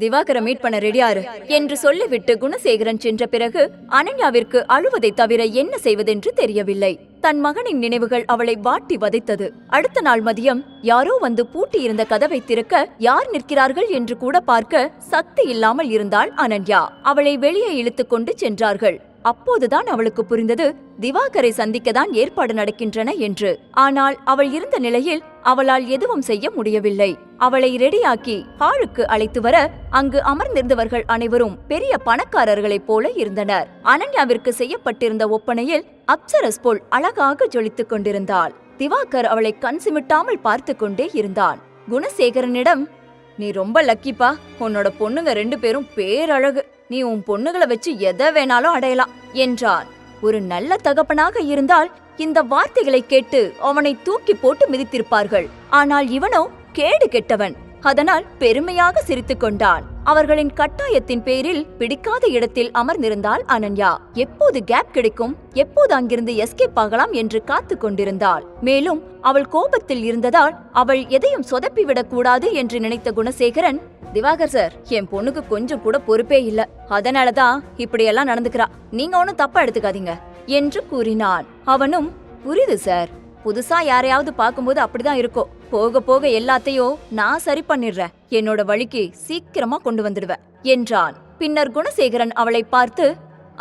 திவாகரை meet பண்ண ரெடியாரு என்று சொல்லிவிட்டு குணசேகரன் சென்ற பிறகு அனன்யாவிற்கு அழுவதை தவிர என்ன செய்வதென்று தெரியவில்லை. தன் மகனின் நினைவுகள் அவளை வாட்டி வதைத்தது. அடுத்த நாள் மதியம் யாரோ வந்து பூட்டியிருந்த கதவை திறக்க யார் நிற்கிறார்கள் என்று கூட பார்க்க சக்தி இல்லாமல் இருந்தாள் அனன்யா. அவளை வெளியே இழுத்துக்கொண்டு சென்றார்கள். அப்போதுதான் அவளுக்கு புரிந்தது திவாகரை சந்திக்கதான் ஏற்பாடு நடக்கின்றன என்று. ஆனால் அவள் இருந்த நிலையில் அவளால் எதுவும் செய்ய முடியவில்லை. அவளை ரெடியாக்கி ஹாலுக்கு அழைத்து வர அங்கு அமர்ந்திருந்தவர்கள் அனைவரும் பெரிய பணக்காரர்களைப் போல இருந்தனர். அனன்யாவிற்கு செய்யப்பட்டிருந்த ஒப்பனையில் அப்சரஸ் போல் அழகாக ஜொலித்துக் கொண்டிருந்தாள். திவாகர் அவளை கண் சிமிட்டாமல் பார்த்து கொண்டே இருந்தான். குணசேகரனிடம் நீ ரொம்ப லக்கிப்பா உன்னோட பொண்ணுங்க ரெண்டு பேரும் பேரழகு. நீ உன் பொண்ணுகளை வச்சு எதை வேணாலும் அடையலாம் என்றான். ஒரு நல்ல தகப்பனாக இருந்தால் இந்த வார்த்தைகளை கேட்டு அவனை தூக்கி போட்டு மிதித்திருப்பார்கள். ஆனால் இவனோ கேடு கெட்டவன். அதனால் பெருமையாக சிரித்துக் கொண்டான். அவர்களின் கட்டாயத்தின் பேரில் பிடிக்காத இடத்தில் அமர்ந்திருந்தாள் அனன்யா. எப்போது கேப் கிடைக்கும்? எப்போது அங்கிருந்து எஸ்கேப் ஆகலாம் என்று காத்து கொண்டிருந்தாள். மேலும் அவள் கோபத்தில் இருந்ததால் அவள் எதையும் சொதப்பிவிடக் கூடாது என்று நினைத்த குணசேகரன் திவாகர் சார் என் பொண்ணுக்கு கொஞ்சம் கூட பொறுப்பே இல்ல. அதனாலதான் இப்படியெல்லாம் நடந்துக்கிறா. நீங்க ஒன்னும் தப்பா எடுத்துக்காதீங்க என்று கூறினான். அவனும் புரியுது சார் புதுசா யாரையாவது பார்க்கும்போது அப்படிதான் இருக்கும். போக போக எல்லாத்தையும் நான் சரி பண்ணிடுறேன். என்னோட வழிக்கு சீக்கிரமா கொண்டு வந்துடுவேன் என்றான். பின்னர் குணசேகரன் அவளை பார்த்து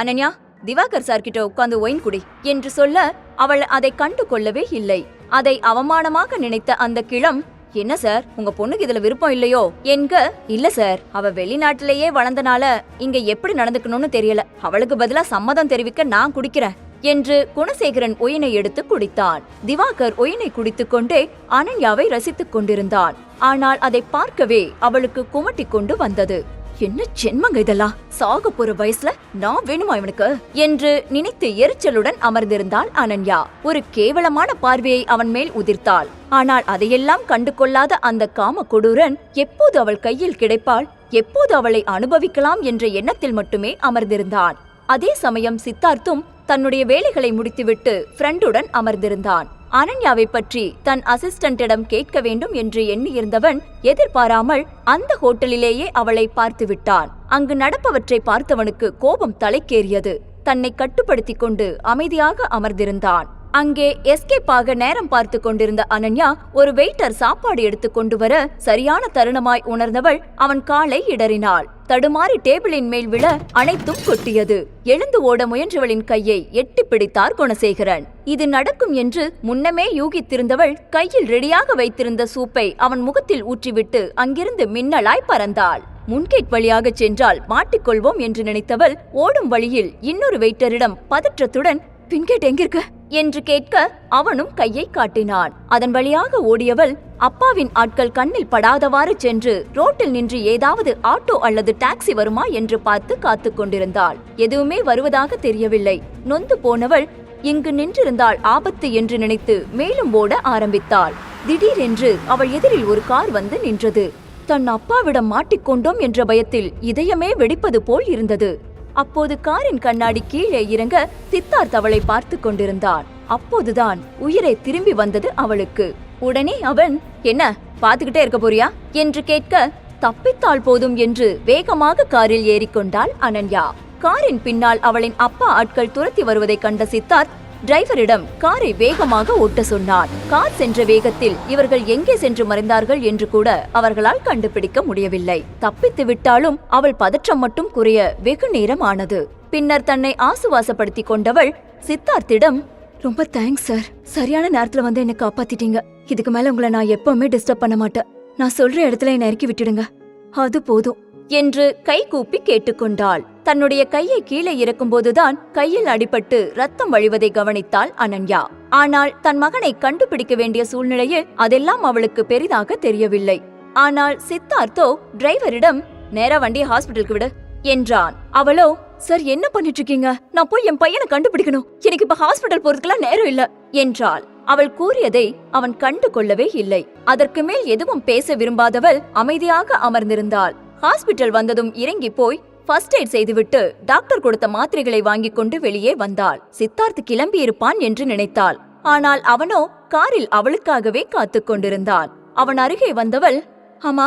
அனன்யா திவாகர் சார்கிட்ட உட்கார்ந்து ஒயின் குடி என்று சொல்ல அவள் அதை கண்டு கொள்ளவே இல்லை. அதை அவமானமாக நினைத்த அந்த கிளம் என்ன சார் உங்க பொண்ணுக்கு இதுல விருப்பம் இல்லையோ? என்க இல்ல சார் அவ வெளிநாட்டிலேயே வளர்ந்தனால இங்க எப்படி நடந்துக்கணும்னு தெரியல. அவளுக்கு பதிலா சம்மதம் தெரிவிக்க நான் குடிக்கிறேன். என்று குணசேகரன் ஒயினை எடுத்து குடித்தான். திவாகர் ஒயினை குடித்துக் கொண்டே அனன்யாவை ரசித்துக் கொண்டிருந்தான். ஆனால் அதை பார்க்கவே அவளுக்கு குமட்டிக் கொண்டு வந்தது. என்ன ஜென்மங்க இதெல்லாம்? சாக போற வயசுல நான் வேணுமா இவனுக்கு? என்று நினைத்து எரிச்சலுடன் அமர்ந்திருந்தாள் அனன்யா. ஒரு கேவலமான பார்வையை அவன் மேல் உதிர்த்தாள். ஆனால் அதையெல்லாம் கண்டு கொள்ளாத அந்த காம கொடூரன் எப்போது அவள் கையில் கிடைப்பாள்? எப்போது அவளை அனுபவிக்கலாம் என்ற எண்ணத்தில் மட்டுமே அமர்ந்திருந்தான். அதே சமயம் சித்தார்த்தும் தன்னுடைய வேலைகளை முடித்துவிட்டு ஃப்ரெண்டுடன் அமர்ந்திருந்தான். அனன்யாவை பற்றி தன் அசிஸ்டண்டிடம் கேட்க வேண்டும் என்று எண்ணியிருந்தவன் எதிர்பாராமல் அந்த ஹோட்டலிலேயே அவளை பார்த்து விட்டான். அங்கு நடப்பவற்றை பார்த்தவனுக்கு கோபம் தலைக்கேறியது. தன்னை கட்டுப்படுத்திக் கொண்டு அமைதியாக அமர்ந்திருந்தான். அங்கே எஸ்கேப் ஆக நேரம் பார்த்து கொண்டிருந்த அனன்யா ஒரு வெயிட்டர் சாப்பாடு எடுத்து கொண்டு வர சரியான தருணமாய் உணர்ந்தவள் அவன் காலை இடறினாள். தடுமாறி டேபிளின் மேல் விழ அனைத்தும் கொட்டியது. எழுந்து ஓட முயன்றவளின் கையை எட்டி பிடித்தார் குணசேகரன். இது நடக்கும் என்று முன்னமே யூகித்திருந்தவள் கையில் ரெடியாக வைத்திருந்த சூப்பை அவன் முகத்தில் ஊற்றிவிட்டு அங்கிருந்து மின்னலாய் பறந்தாள். முன்கேட் வழியாக சென்றால் மாட்டிக்கொள்வோம் என்று நினைத்தவள் ஓடும் வழியில் இன்னொரு வெயிட்டரிடம் பதற்றத்துடன் பின்கேட் எங்கிருக்க? என்று கேட்க அவனும் கையை காட்டினான். அதன் வழியாக ஓடியவள் அப்பாவின் ஆட்கள் கண்ணில் படாதவாறு சென்று ரோட்டில் நின்று ஏதாவது ஆட்டோ அல்லது டாக்ஸி வருமா என்று பார்த்து காத்து கொண்டிருந்தாள். எதுவுமே வருவதாக தெரியவில்லை. நொந்து போனவள் இங்கு நின்றிருந்தால் ஆபத்து என்று நினைத்து மேலும் ஓட ஆரம்பித்தாள். திடீரென்று அவள் எதிரில் ஒரு கார் வந்து நின்றது. தன் அப்பாவிடம் மாட்டிக்கொண்டோம் என்ற பயத்தில் இதயமே வெடிப்பது போல் இருந்தது. அப்போது காரின் கண்ணாடி கீழே இறங்க சித்தார்த் அவளை பார்த்து கொண்டிருந்தான். அப்போதுதான் உயிரை திரும்பி வந்தது அவளுக்கு. உடனே அவன் என்ன பாத்துக்கிட்டே இருக்க போறியா? என்று கேட்க தப்பித்தால் போதும் என்று வேகமாக காரில் ஏறிக்கொண்டாள் அனன்யா. காரின் பின்னால் அவளின் அப்பா ஆட்கள் துரத்தி வருவதை கண்ட சித்தார்த் டிரைவரிடம் காரை வேகமாக ஓட்ட சொன்னார். கார் சென்ற வேகத்தில் இவர்கள் எங்கே சென்று மறைந்தார்கள் என்று கூட அவர்களால் கண்டுபிடிக்க முடியவில்லை. தப்பித்து விட்டாலும் அவள் பதற்றம் மட்டும் குறைய வெகு நேரம் ஆனது பின்னர் தன்னை ஆசுவாசப்படுத்திக் கொண்டவள் சித்தார்த்திடம் ரொம்ப தேங்க்ஸ் சார் சரியான நேரத்துல வந்து என்ன காப்பாத்திட்டீங்க. இதுக்கு மேல உங்களை நான் எப்பவுமே டிஸ்டர்ப் பண்ண மாட்டேன். நான் சொல்ற இடத்துல என்னை இறக்கி விட்டுடுங்க. அது போதும். என்று கை கூப்பி கேட்டுக்கொண்டாள். தன்னுடைய கையை கீழே இறக்கும்போதுதான் கையில் அடிபட்டு ரத்தம் வழிவதை கவனித்தாள் அனன்யா. ஆனால் தன் மகனை கண்டுபிடிக்க வேண்டிய சூழ்நிலையில் அதெல்லாம் அவளுக்கு பெரிதாக தெரியவில்லை. ஆனால் சித்தார்த்தோ டிரைவரிடம் நேரா வண்டியை ஹாஸ்பிட்டலுக்கு விடு என்றான். அவளோ சார் என்ன பண்ணிட்டு இருக்கீங்க நான் போய் என் பையனை கண்டுபிடிக்கணும். எனக்கு இப்ப ஹாஸ்பிட்டல் போறதுக்கெல்லாம் நேரம் இல்ல என்றாள். அவள் கூறியதை அவன் கண்டு கொள்ளவே இல்லை. அதற்கு மேல் எதுவும் பேச விரும்பாதவள் அமைதியாக அமர்ந்திருந்தாள். ஹாஸ்பிட்டல் வந்ததும் இறங்கி போய் ஃபர்ஸ்ட் எய்ட் செய்துவிட்டு டாக்டர் கொடுத்த மாத்திரைகளை வாங்கிக் கொண்டு வெளியே வந்தாள். சித்தார்த் கிளம்பி இருப்பான் என்று நினைத்தாள். ஆனால் அவனோ காரில் அவளுக்காகவே காத்துக் கொண்டிருந்தான் அவன் அருகே வந்தவள் அம்மா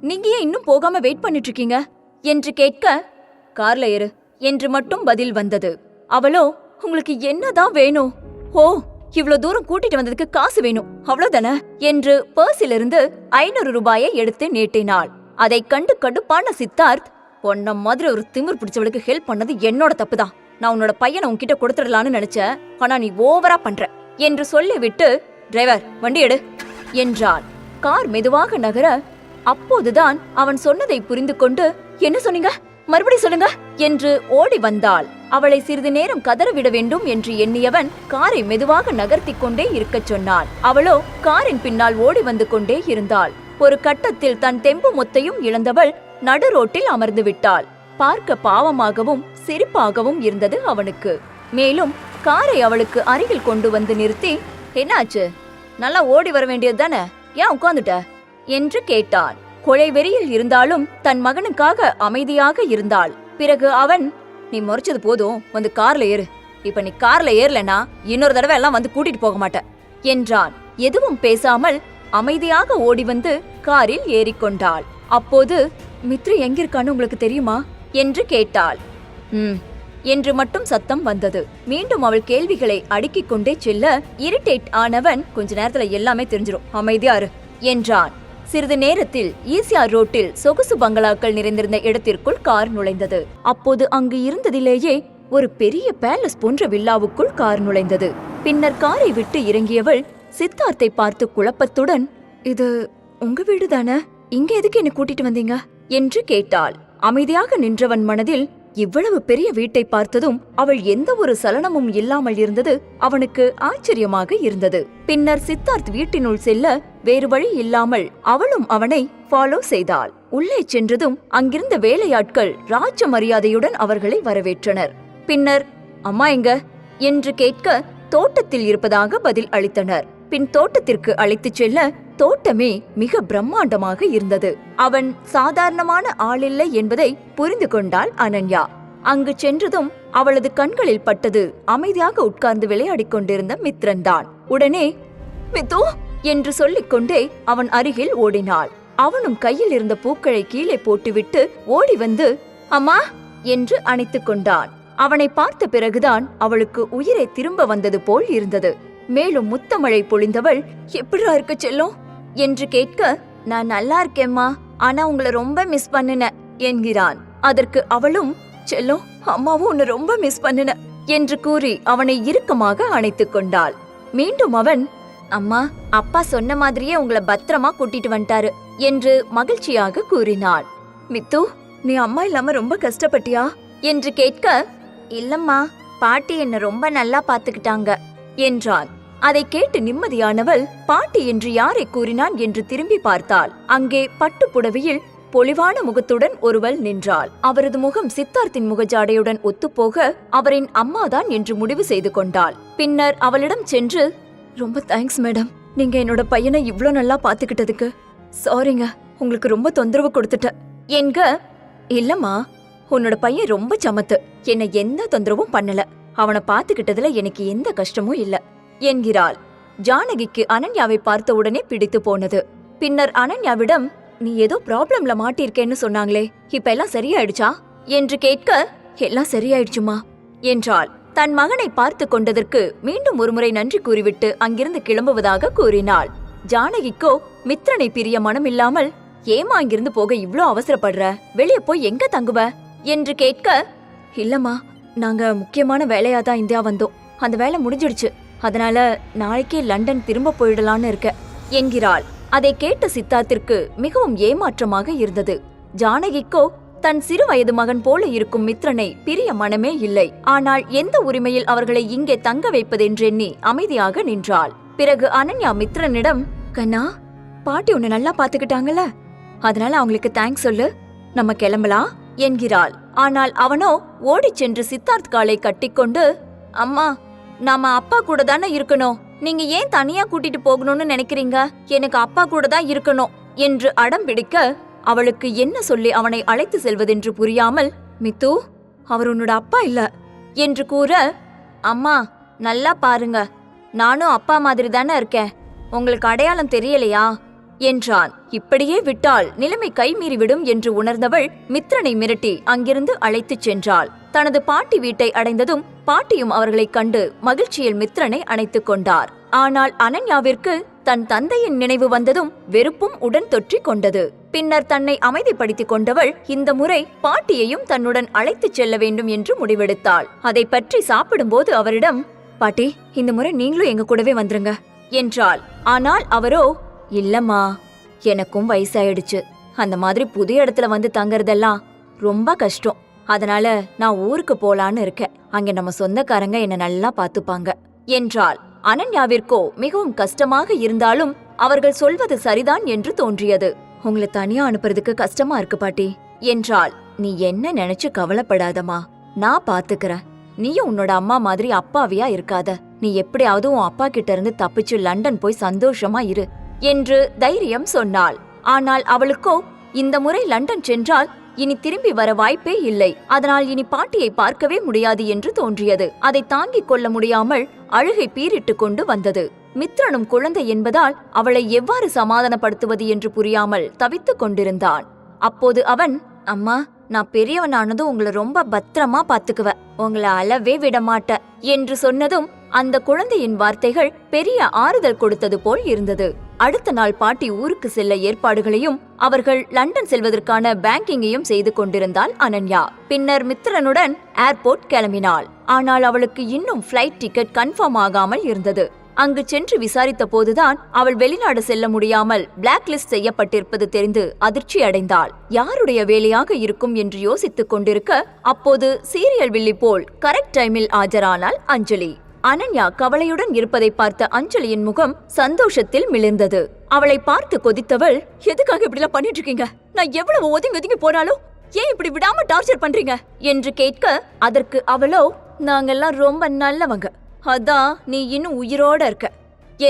நீங்க ஏன் இன்னும் போகாம வெயிட் பண்ணிட்டு இருக்கீங்க? என்று கேட்க கார்ல ஏறு என்று மட்டும் பதில் வந்தது. அவளோ உங்களுக்கு என்னதான் வேணும்? ஓ இவ்ளோ தூரம் கூட்டிட்டு வந்ததுக்கு காசு வேணும் அவ்வளவுதானே? என்று பர்ஸிலிருந்து ஐநூறு ரூபாயை எடுத்து நீட்டினாள். அதை கண்டு கடுப்பான சித்தார்த் பொன்ன மாதிரி ஒரு திமிர் பிடிச்சவளுக்கு ஹெல்ப் பண்ணது என்னோட தப்பு தான் நான் உன்னோட பையனை உன்கிட்ட கொடுத்துடலான்னு நினைச்சேன் ஆனா நீ ஓவரா பண்ற. என்று சொல்லிவிட்டு டிரைவர் வண்டி எடு என்றான் கார் மெதுவாக நகர அப்போதுதான் அவன் சொன்னதை புரிந்து கொண்டு என்ன சொன்னீங்க? மறுபடி சொல்லுங்க என்று ஓடி வந்தாள். அவளை சிறிது நேரம் கதறவிட வேண்டும் என்று எண்ணியவன் காரை மெதுவாக நகர்த்தி கொண்டே இருக்கச் சொன்னான். அவளோ காரின் பின்னால் ஓடி வந்து கொண்டே இருந்தாள். ஒரு கட்டத்தில் தன் தெம்பு மொத்தையும் இழந்தவள் நடு ரோட்டில் அமர்ந்து விட்டாள். பார்க்க பாவமாகவும் சிரிப்பாகவும் இருந்தது அவனுக்கு. மேலும் காரை அவளுக்கு அருகில் கொண்டு வந்து நிறுத்தி என்னாச்சு? நல்லா ஓடி வர வேண்டியது தானே? ஏன் உட்காந்துட்ட என்று கேட்டான் கொலை வெறியில் இருந்தாலும் தன் மகனுக்காக அமைதியாக இருந்தாள். பிறகு அவன் நீ முறைச்சது போதும் வந்து கார்ல ஏறு. இப்ப நீ கார்ல ஏறலனா இன்னொரு தடவை எல்லாம் வந்து கூட்டிட்டு போக மாட்ட என்றான். எதுவும் பேசாமல் அமைதியாக ஓடி வந்து காரில் ஏறிக்கொண்டாள். அப்போது மித்ரு எங்கிருக்கான்னு உங்களுக்கு தெரியுமா? என்று கேட்டாள். ம் என்று மட்டும் சத்தம் வந்தது. மீண்டும் அவள் கேள்விகளை அடுக்கிக் கொண்டே செல்ல இரிட்டேட் ஆனவன் கொஞ்ச நேரத்துல எல்லாமே தெரிஞ்சிடும் அமைதியாரு என்றான். சிறிது நேரத்தில் ஈசிஆர் ரோட்டில் சொகுசு பங்களாக்கள் நிறைந்திருந்த இடத்திற்குள் கார் நுழைந்தது. அப்போது அங்கு இருந்ததிலேயே ஒரு பெரிய பேலஸ் போன்ற வில்லாவுக்குள் கார் நுழைந்தது. பின்னர் காரை விட்டு இறங்கியவள் சித்தார்த்தை பார்த்து குழப்பத்துடன் இது உங்க வீடு தானே இங்க எதுக்கு என்ன கூட்டிட்டு வந்தீங்க? என்று கேட்டாள். அமைதியாக நின்றவன் மனதில் இவ்வளவு பெரிய வீட்டை பார்த்ததும் அவள் எந்த ஒரு சலனமும் இல்லாமல் இருந்தது அவனுக்கு ஆச்சரியமாக இருந்தது. பின்னர் சித்தார்த் வீட்டினுள் செல்ல வேறு வழி இல்லாமல் அவளும் அவனை ஃபாலோ செய்தாள். உள்ளே சென்றதும் அங்கிருந்த வேலையாட்கள் ராஜ மரியாதையுடன் அவர்களை வரவேற்றனர். பின்னர் அம்மா எங்க? என்று கேட்க தோட்டத்தில் இருப்பதாக பதில் அளித்தனர். பின் தோட்டத்திற்கு அழைத்துச் செல்ல தோட்டமே மிக பிரம்மாண்டமாக இருந்தது. அவன் சாதாரணமான ஆளில்லை என்பதை புரிந்து கொண்டாள் அனன்யா. அங்கு சென்றதும் அவளது கண்களில் பட்டது அமைதியாக உட்கார்ந்து விளையாடிக் கொண்டிருந்த மித்ரன்தான். உடனே மித்து என்று சொல்லிக்கொண்டே அவன் அருகில் ஓடினாள். அவனும் கையில் இருந்த பூக்களை கீழே போட்டுவிட்டு ஓடி வந்து அம்மா! என்று அணைத்துக் கொண்டான். அவனை பார்த்த பிறகுதான் அவளுக்கு உயிரை திரும்ப வந்தது போல் இருந்தது. மேலும் முத்தமழை பொழிந்தவள் எப்படிரா இருக்க செல்லும்? என்று கேட்க நான் நல்லா இருக்கேம்மா. ஆனா உங்களை ரொம்ப மிஸ் பண்ணுன என்கிறான். அதற்கு அவளும் செல்லும் அம்மாவும் உன்னை ரொம்ப மிஸ் பண்ணுன என்று கூறி அவனை இறுக்கமாக அணைத்துக் கொண்டாள். மீண்டும் அவன் அம்மா அப்பா சொன்ன மாதிரியே உங்களை பத்திரமா கூட்டிட்டு வந்துட்டாரு என்று மகிழ்ச்சியாக கூறினாள். மித்து நீ அம்மா இல்லாம ரொம்ப கஷ்டப்பட்டியா? என்று கேட்க இல்லம்மா பாட்டி என்ன ரொம்ப நல்லா பாத்துக்கிட்டாங்க. என்றான். அதை கேட்டு நிம்மதியானவள் பாட்டி என்று யாரை கூறினான்? என்று திரும்பி பார்த்தாள். அங்கே பட்டுப் புடவையில் பொலிவான முகத்துடன் ஒருவள் நின்றாள். அவரது முகம் சித்தார்த்தின் முகஜாடையுடன் ஒத்துப்போக அவரின் அம்மாதான் என்று முடிவு செய்து கொண்டாள். பின்னர் அவளிடம் சென்று ரொம்ப தேங்க்ஸ் மேடம் நீங்க என்னோட பையனை இவ்ளோ நல்லா பாத்துக்கிட்டதுக்கு சாரிங்க உங்களுக்கு ரொம்ப தொந்தரவு கொடுத்துட்ட என்க இல்லம்மா உன்னோட பையன் ரொம்ப சமத்து. என்னை எந்த தொந்தரவும் பண்ணல. அவனை பாத்துக்கிட்டதுல எனக்கு எந்த கஷ்டமும் இல்ல என்கிறாள். ஜானகிக்கு அனன்யாவை பார்த்த உடனே பிடித்து போனது. பின்னர் அனன்யாவிடம் நீ ஏதோ ப்ராப்ளம்ல மாட்டிருக்கேன்னு சொன்னாங்களே இப்ப எல்லாம் சரியாயிடுச்சா? என்று கேட்க எல்லாம் சரியாயிடுச்சுமா? என்றாள். தன் மகனை பார்த்து கொண்டதற்கு மீண்டும் ஒருமுறை நன்றி கூறிவிட்டு அங்கிருந்து கிளம்புவதாக கூறினாள். ஜானகிக்கோ மித்ரனை பிரிய மனம் இல்லாமல் ஏமா அங்கிருந்து போக இவ்ளோ அவசரப்படுற? வெளிய போய் எங்க தங்குவ? என்று கேட்க இல்லம்மா நாங்க முக்கியமான வேலையா தான் இந்தியா வந்தோம். அந்த வேலை முடிஞ்சிடுச்சு. அதனால நாளைக்கே லண்டன் திரும்ப போயிடலான்னு இருக்க. என்கிறாள். அதை கேட்ட சித்தார்த்திற்கு மிகவும் ஏமாற்றமாக இருந்தது. ஜானகிக்கோ தன் சிறு வயது மகன் போல இருக்கும் மித்ரனை பிரிய மனமே இல்லை. ஆனால் எந்த உரிமையில் அவர்களை இங்கே தங்க வைப்பதென்றெண்ணி அமைதியாக நின்றாள். பிறகு அனன்யா மித்ரனிடம் கண்ணா பாட்டி உன்னை நல்லா பாத்துக்கிட்டாங்கல்ல அதனால அவங்களுக்கு தேங்க்ஸ் சொல்லு. நம்ம கிளம்பலாம் என்கிறாள். ஆனால் அவனோ ஓடிச் சென்று சித்தார்த் காலை கட்டிக்கொண்டு அம்மா நாம அப்பா கூட தானே இருக்கணும். நீங்க ஏன் தனியா கூட்டிட்டு போகணும்னு நினைக்கிறீங்க? எனக்கு அப்பா கூட தான் இருக்கணும். என்று அடம் பிடிக்க அவளுக்கு என்ன சொல்லி அவனை அழைத்து செல்வதென்று புரியாமல் மித்து அவர் உன்னோட அப்பா இல்ல. என்று கூற அம்மா நல்லா பாருங்க. நானும் அப்பா மாதிரி தானே இருக்கேன். உங்களுக்கு அடையாளம் தெரியலையா? என்றான். இப்படியே விட்டால் நிலைமை கைமீறிவிடும் என்று உணர்ந்தவள் மித்ரனை மிரட்டி அங்கிருந்து அழைத்துச் சென்றாள். தனது பாட்டி வீட்டை அடைந்ததும் பாட்டியும் அவர்களைக் கண்டு மகிழ்ச்சியில் மித்ரனை அணைத்துக் கொண்டார். ஆனால் அனன்யாவிற்கு தன் தந்தையின் நினைவு வந்ததும் வெறுப்பும் உடன் தொற்றிக் கொண்டது. பின்னர் தன்னை அமைதிப்படுத்திக் கொண்டவள் இந்த முறை பாட்டியையும் தன்னுடன் அழைத்துச் செல்ல வேண்டும் என்று முடிவெடுத்தாள். அதை பற்றி சாப்பிடும்போது அவரிடம் பாட்டி இந்த முறை நீங்களும் எங்க கூடவே வந்துருங்க என்றாள். ஆனால் அவரோ இல்லம்மா எனக்கும் வயசாயிடுச்சு. அந்த மாதிரி புது இடத்துல வந்து தங்கறதெல்லாம் ரொம்ப கஷ்டம். அதனால நான் ஊருக்கு போலான்னு இருக்கேன். அங்க நம்ம சொந்தக்காரங்க என்ன நல்லா பாத்துப்பாங்க என்றாள். அனன்யாவிற்கோ மிகவும் கஷ்டமாக இருந்தாலும் அவர்கள் சொல்வது சரிதான் என்று தோன்றியது. உங்களை தனியா அனுப்புறதுக்கு கஷ்டமா இருக்கு பாட்டி என்றால் நீ என்ன நினைச்சு கவலைப்படாதம்மா. நான் பாத்துக்கிறேன். நீயும் உன்னோட அம்மா மாதிரி அப்பாவியா இருக்காத. நீ எப்படியாவது உன் அப்பா கிட்ட இருந்து தப்பிச்சு லண்டன் போய் சந்தோஷமா இரு. என்று தைரியம் சொன்னாள். ஆனால் அவளுக்கோ இந்த முறை லண்டன் சென்றால் இனி திரும்பி வர வாய்ப்பே இல்லை. அதனால் இனி பாட்டியை பார்க்கவே முடியாது என்று தோன்றியது. அதை தாங்கிக் கொள்ள முடியாமல் அழுகை பீரிட்டுக் கொண்டு வந்தது. மித்ரனும் குழந்தை என்பதால் அவளை எவ்வாறு சமாதானப்படுத்துவது என்று புரியாமல் தவித்துக் கொண்டிருந்தான். அப்போது அவன் அம்மா நான் பெரியவனானதும் உங்களை ரொம்ப பத்திரமா பாத்துக்குவேன் உங்களை அளவே விட மாட்டேன் என்று சொன்னதும் அந்த குழந்தையின் வார்த்தைகள் பெரிய ஆறுதல் கொடுத்தது போல் இருந்தது. அடுத்த நாள் பாட்டி ஊருக்கு செல்ல ஏற்பாடுகளையும் அவர்கள் லண்டன் செல்வதற்கான பேங்கிங்கையும் செய்து கொண்டிருந்தாள் அனன்யா. பின்னர் மித்திரனுடன் ஏர்போர்ட் கிளம்பினாள். ஆனால் அவளுக்கு இன்னும் ஃப்ளைட் டிக்கெட் கன்ஃபார்ம் ஆகாமல் இருந்தது. அங்கு சென்று விசாரித்த போதுதான் அவள் வெளிநாடு செல்ல முடியாமல் பிளாக் லிஸ்ட் செய்யப்பட்டிருப்பது தெரிந்து அதிர்ச்சி அடைந்தாள். யாருடைய வேலையாக இருக்கும் என்று யோசித்துக் கொண்டிருக்க அப்போது சீரியல் வில்லி போல் கரெக்ட் டைமில் ஆஜரானாள் அஞ்சலி. அனன்யா கவலையுடன் இருப்பதை பார்த்த அஞ்சலியின் முகம் சந்தோஷத்தில் மிளிர்ந்தது. அவளை பார்த்து கொதித்தவள் எதுக்காக இப்படிலாம் பண்ணிட்டு இருக்கீங்க நான் எவ்வளவு ஒதுங்கி ஒதுங்கி போனாலும் ஏன் இப்படி விடாம டார்ச்சர் பண்றீங்க? என்று கேட்க அதற்கு அவளோ நாங்கெல்லாம் ரொம்ப நல்லவங்க. அதான் நீ இன்னும் உயிரோட இருக்க.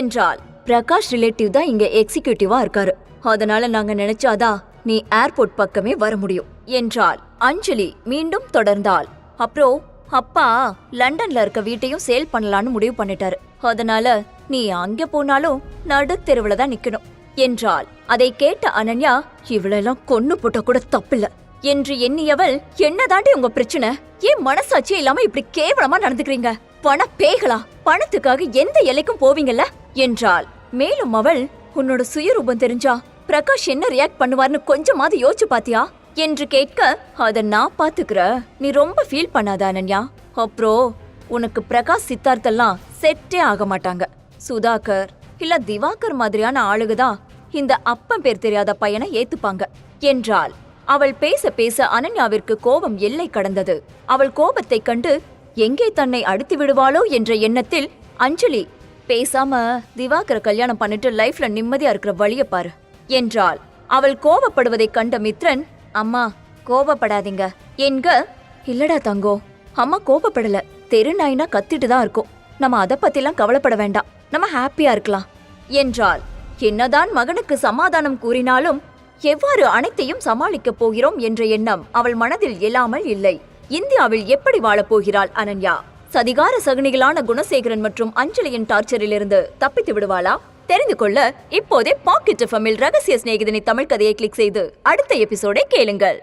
என்றால் பிரகாஷ் ரிலேட்டிவ் தான் இங்க எக்ஸிக்யூட்டிவா இருக்காரு. அதனால நாங்க நினைச்சாதான் நீ ஏர்போர்ட் பக்கமே வர முடியும் என்றால் அஞ்சலி மீண்டும் தொடர்ந்தாள். அப்புறம் அப்பா லண்டன்ல இருக்க வீட்டையும் சேல் பண்ணலான்னு முடிவு பண்ணிட்டாரு. அதனால நீ அங்க போனாலும் நடுத்தெருவுல தான் நிக்கணும் என்றாள். அதை கேட்ட அனன்யா இவளெல்லாம் கொன்னு போட்ட கூட தப்பில்ல என்று எண்ணியவள் என்னதாண்டி உங்க பிரச்சனை? ஏன் மனசாட்சியே இல்லாம இப்படி கேவலமா நடந்துக்கிறீங்க? பண பேகலா பணத்துக்காக எந்த எல்லைக்கும் போவீங்கல்ல? என்றாள். மேலும் அவள் உன்னோட சுயரூபம் தெரிஞ்சா பிரகாஷ் என்ன ரியாக்ட் பண்ணுவார்னு கொஞ்சமாவது யோசிச்சு பாத்தியா? என்று கேட்க அத நான் பாத்துக்கிற நீ ரொம்ப ஃபீல் பண்ணாத அனன்யா. அப்புறம் உனக்கு பிரகாஷ் சித்தார்த்தெல்லாம் செட்டே ஆக மாட்டாங்க. சுதாகர் இல்ல திவாகர் மாதிரியான ஆளுகதான் இந்த அப்பன் பேர் தெரியாத பையனை ஏத்துப்பாங்க. என்றாள். அவள் பேச பேச அனன்யாவிற்கு கோபம் எல்லை கடந்தது. அவள் கோபத்தைக் கண்டு எங்கே தன்னை அடித்து விடுவாளோ? என்ற எண்ணத்தில் அஞ்சலி பேசாம திவாகர கல்யாணம் பண்ணிட்டு லைஃப்ல நிம்மதியா இருக்கிற வழிய பாரு. என்றாள். அவள் கோபப்படுவதைக் கண்ட மித்ரன் அம்மா கோபப்படாதீங்க என்க இல்லடா தங்கோ அம்மா கோபப்படல தெரு நாயினா கத்திட்டு தான் இருக்கும். நம்ம அதை பத்திலாம் கவலைப்பட வேண்டாம். நம்ம ஹாப்பியா இருக்கலாம். என்றாள். என்னதான் மகனுக்கு சமாதானம் கூறினாலும் எவ்வாறு அனைத்தையும் சமாளிக்கப் போகிறோம் என்ற எண்ணம் அவள் மனதில் எழாமல் இல்லை. இந்தியாவில் எப்படி வாழப்போகிறாள் அனன்யா? சதிகார சகுனிகளான குணசேகரன் மற்றும் அஞ்சலியின் டார்ச்சரிலிருந்து தப்பித்து விடுவாளா? தெரிந்து கொள்ள இப்போதே பாக்கெட் எஃப்எம்மில் ரகசிய சிநேகிதனை தமிழ் கதையை கிளிக் செய்து அடுத்த எபிசோடை கேளுங்கள்.